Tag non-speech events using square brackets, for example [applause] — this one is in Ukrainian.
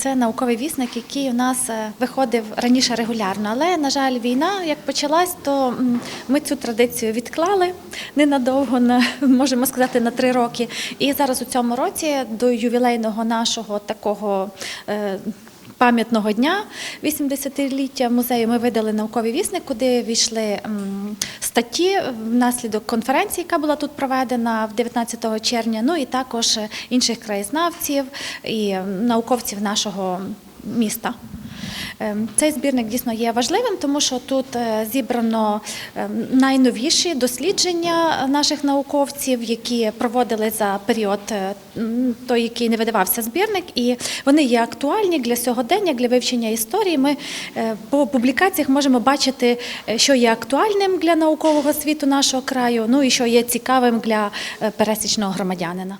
Це науковий вісник, який у нас е, виходив раніше регулярно. Але, на жаль, війна як почалась, то ми цю традицію відклали ненадовго, на [laughs] можемо сказати, на три роки. І зараз у цьому році до ювілейного нашого такого. Пам'ятного дня 80-ліття музею ми видали науковий вісник, куди війшли статті внаслідок конференції, яка була тут проведена 19 червня. Ну і також інших краєзнавців і науковців нашого міста. Ем, Цей збірник дійсно є важливим, тому що тут е, зібрано ем, найновіші дослідження наших науковців, які проводили за період е, той, який не видавався збірник, і вони є актуальні для сьогодення, для вивчення історії. Ми е, по публікаціях можемо бачити, що є актуальним для наукового світу нашого краю, ну і що є цікавим для пересічного громадянина.